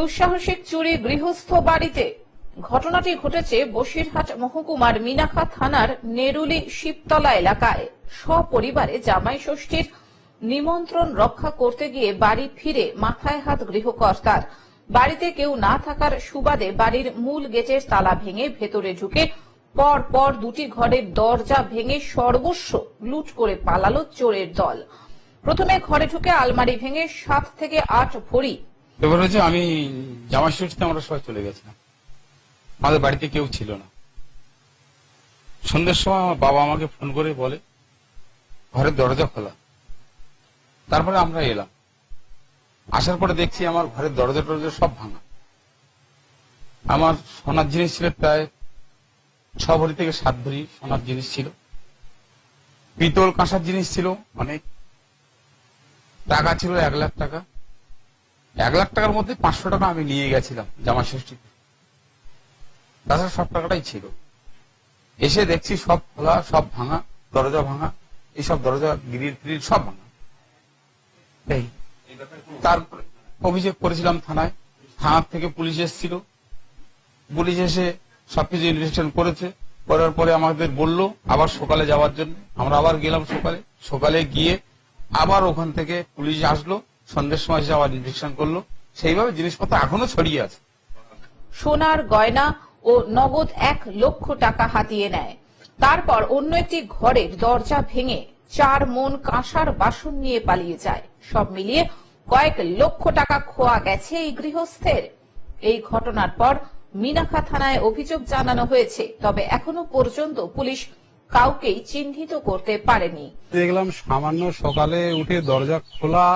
দুঃসাহসিক চুরি গৃহস্থ বাড়িতে। ঘটনাটি ঘটেছে বসিরহাট মহকুমার মিনাখা থানার নেরুলি শিবতলা এলাকায়। সপরিবারে জামাই ষষ্ঠীর নিমন্ত্রণ রক্ষা করতে গিয়ে বাড়ি ফিরে মাথায় হাত গৃহকর্তার। বাড়িতে কেউ না থাকার সুবাদে বাড়ির মূল গেটের তালা ভেঙে ভেতরে ঢুকে পর পর দুটি ঘরের দরজা ভেঙে সর্বস্ব লুট করে পালালো চোরের দল। প্রথমে ঘরে ঢুকে আলমারি ভেঙে সাত থেকে আট ভরি এবার হচ্ছে আমি জামাই ষষ্ঠীতে আমরা সবাই চলে গেছিলাম। আমাদের বাড়িতে কেউ ছিল না। সন্ধ্যের সময় আমার বাবা আমাকে ফোন করে বলে, ঘরের দরজা খোলা। তারপরে আমরা এলাম। আসার পরে দেখছি আমার ঘরের দরজা টরজা সব ভাঙা। আমার সোনার জিনিস ছিল প্রায় ছ ভরি থেকে সাত ভরি সোনার জিনিস ছিল। পিতল কাঁসার জিনিস ছিল অনেক। টাকা ছিল এক লাখ টাকা। এক লাখ টাকার মধ্যে পাঁচশো টাকা আমি নিয়ে গেছিলাম জামা ষষ্ঠীতে। তাছাড়া সব টাকাটাই ছিল। এসে দেখছি সব খোলা, সব ভাঙা, দরজা ভাঙা, এইসব দরজা, গ্রিল ফ্রিল সব ভাঙা। এই তারপরে অভিযোগ করেছিলাম থানায়। থানার থেকে পুলিশ এসেছিল। পুলিশ এসে সবকিছু ইনভেস্টিগেশন করেছে। করার পরে আমাদের বলল, আবার সকালে যাওয়ার জন্য। আমরা আবার গেলাম সকালে। সকালে গিয়ে আবার ওখান থেকে পুলিশ আসলো। সন্ধ্যের সময় এসে আবার করল। সেইভাবে জিনিসপত্র এখনও ছড়িয়ে আছে। সোনার গয়না ও নগদ এক লক্ষ টাকা হাতিয়ে নেয়। তারপর অন্য একটি ঘরের দরজা ভেঙে চার মন কাঁসার বাসন নিয়ে পালিয়ে যায়। সব মিলিয়ে কয়েক লক্ষ টাকা খোয়া গেছে এই গৃহস্থের। এই ঘটনার পর মিনাখা থানায় অভিযোগ জানানো হয়েছে তবে এখনও পর্যন্ত পুলিশ কাউকেই চিহ্নিত করতে পারেনি। দেখলাম সামান্য সকালে উঠে দরজা খোলা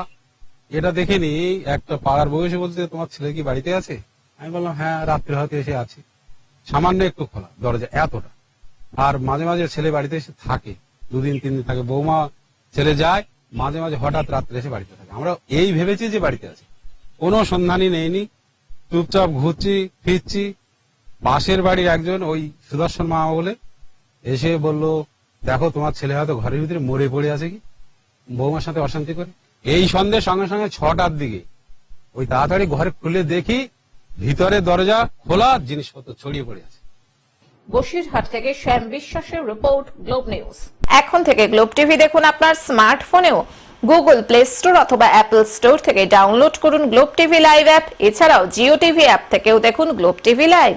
এটা দেখিনি একটা পাড়ার বয়সে বলছে, তোমার ছেলে কি বাড়িতে আছে? আমি বললাম হ্যাঁ রাত্রে হয়তো এসে আছে। সামান্য একটু খোলা, দরজা এতটা। আর মাঝে মাঝে ছেলে বাড়িতে এসে থাকে, দুদিন, তিন দিন থাকে। বৌমা ছেলে যায়, মাঝে মাঝে হঠাৎ রাত্রে এসে বাড়িতে থাকে। আমরা এই ভেবেছি যে বাড়িতে আছে। কোনো সন্ধানই নেইনি। চুপচাপ ঘুরছি, ফিরছি। পাশের বাড়ির একজন ওই সুদর্শন মা বলে, এসে বলল, দেখো, তোমার ছেলে হয়তো ঘরের ভিতরে মরে পড়ে আছে কি? বৌমার সাথে অশান্তি করে। এই সন্ধ্যে সঙ্গে সঙ্গে ছটার দিকে। ওই তাড়াতাড়ি ঘরে খুলে দেখি ভিতরে দরজা খোলা জিনিসপত্র ছড়িয়ে পড়ে আছে। বসিরহাট থেকে শ্যাম বিশ্বাসের রিপোর্ট গ্লোব নিউজ। এখন থেকে গ্লোব টিভি দেখুন আপনার স্মার্টফোনেও। গুগল প্লে স্টোর অথবা অ্যাপল স্টোর থেকে ডাউনলোড করুন গ্লোব টিভি লাইভ অ্যাপ। এছাড়াও জিও টিভি অ্যাপ থেকেও দেখুন গ্লোব টিভি লাইভ।